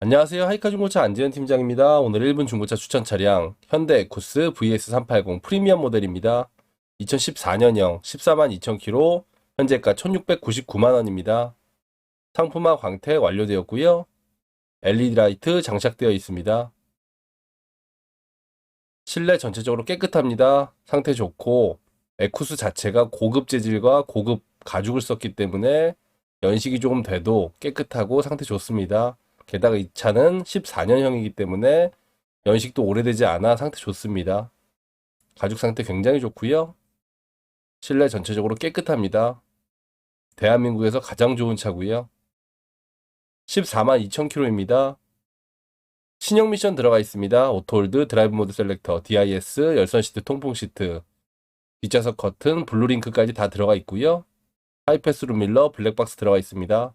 안녕하세요. 하이카 중고차 안지현 팀장입니다. 오늘 1분 중고차 추천 차량 현대 에쿠스 VS380 프리미엄 모델입니다. 2014년형 14만 2,000km, 현재가 1,699만 원입니다. 상품화 광택 완료되었고요. LED 라이트 장착되어 있습니다. 실내 전체적으로 깨끗합니다. 상태 좋고 에쿠스 자체가 고급 재질과 고급 가죽을 썼기 때문에 연식이 조금 돼도 깨끗하고 상태 좋습니다. 게다가 이 차는 14년형이기 때문에 연식도 오래되지 않아 상태 좋습니다. 가죽 상태 굉장히 좋고요. 실내 전체적으로 깨끗합니다. 대한민국에서 가장 좋은 차고요. 14만 2,000km입니다. 신형 미션 들어가 있습니다. 오토홀드, 드라이브 모드 셀렉터, DIS, 열선 시트, 통풍 시트, 뒷좌석 커튼, 블루링크까지 다 들어가 있고요. 하이패스 룸 밀러, 블랙박스 들어가 있습니다.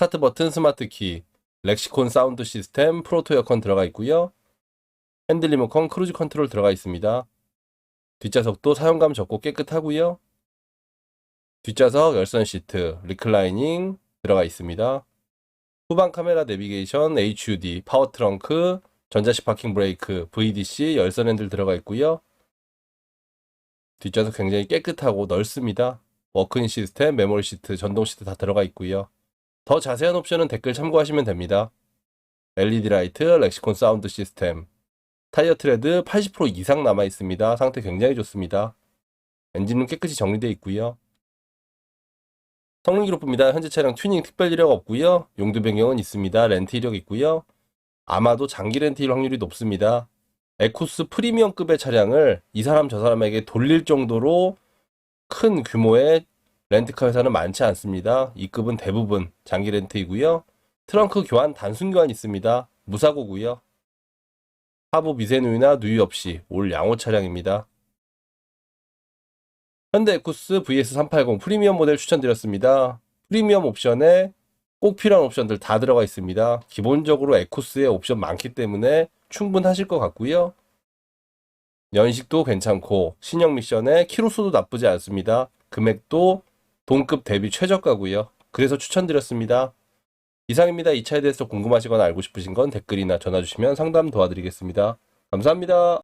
스타트 버튼, 스마트 키, 렉시콘 사운드 시스템, 프로토 에어컨 들어가 있고요. 핸들 리모컨, 크루즈 컨트롤 들어가 있습니다. 뒷좌석도 사용감 적고 깨끗하고요. 뒷좌석 열선 시트, 리클라이닝 들어가 있습니다. 후방 카메라 내비게이션, HUD, 파워 트렁크, 전자식 파킹 브레이크, VDC, 열선 핸들 들어가 있고요. 뒷좌석 굉장히 깨끗하고 넓습니다. 워크인 시스템, 메모리 시트, 전동 시트 다 들어가 있고요. 더 자세한 옵션은 댓글 참고하시면 됩니다. LED 라이트, 렉시콘 사운드 시스템, 타이어 트레드 80% 이상 남아 있습니다. 상태 굉장히 좋습니다. 엔진은 깨끗이 정리되어 있고요. 성능 기록부입니다. 현재 차량 튜닝 특별 이력 없고요. 용도 변경은 있습니다. 렌트 이력 있고요. 아마도 장기 렌트일 확률이 높습니다. 에쿠스 프리미엄급의 차량을 이 사람 저 사람에게 돌릴 정도로 큰 규모의 렌트카 회사는 많지 않습니다. 이 급은 대부분 장기 렌트이고요. 트렁크 교환 단순 교환 있습니다. 무사고고요. 하부 미세 누유나 누유 없이 올 양호 차량입니다. 현대 에쿠스 VS380 프리미엄 모델 추천드렸습니다. 프리미엄 옵션에 꼭 필요한 옵션들 다 들어가 있습니다. 기본적으로 에쿠스에 옵션 많기 때문에 충분하실 것 같고요. 연식도 괜찮고 신형 미션에 키로수도 나쁘지 않습니다. 금액도 동급 대비 최저가고요. 그래서 추천드렸습니다. 이상입니다. 이 차에 대해서 궁금하시거나 알고 싶으신 건 댓글이나 전화 주시면 상담 도와드리겠습니다. 감사합니다.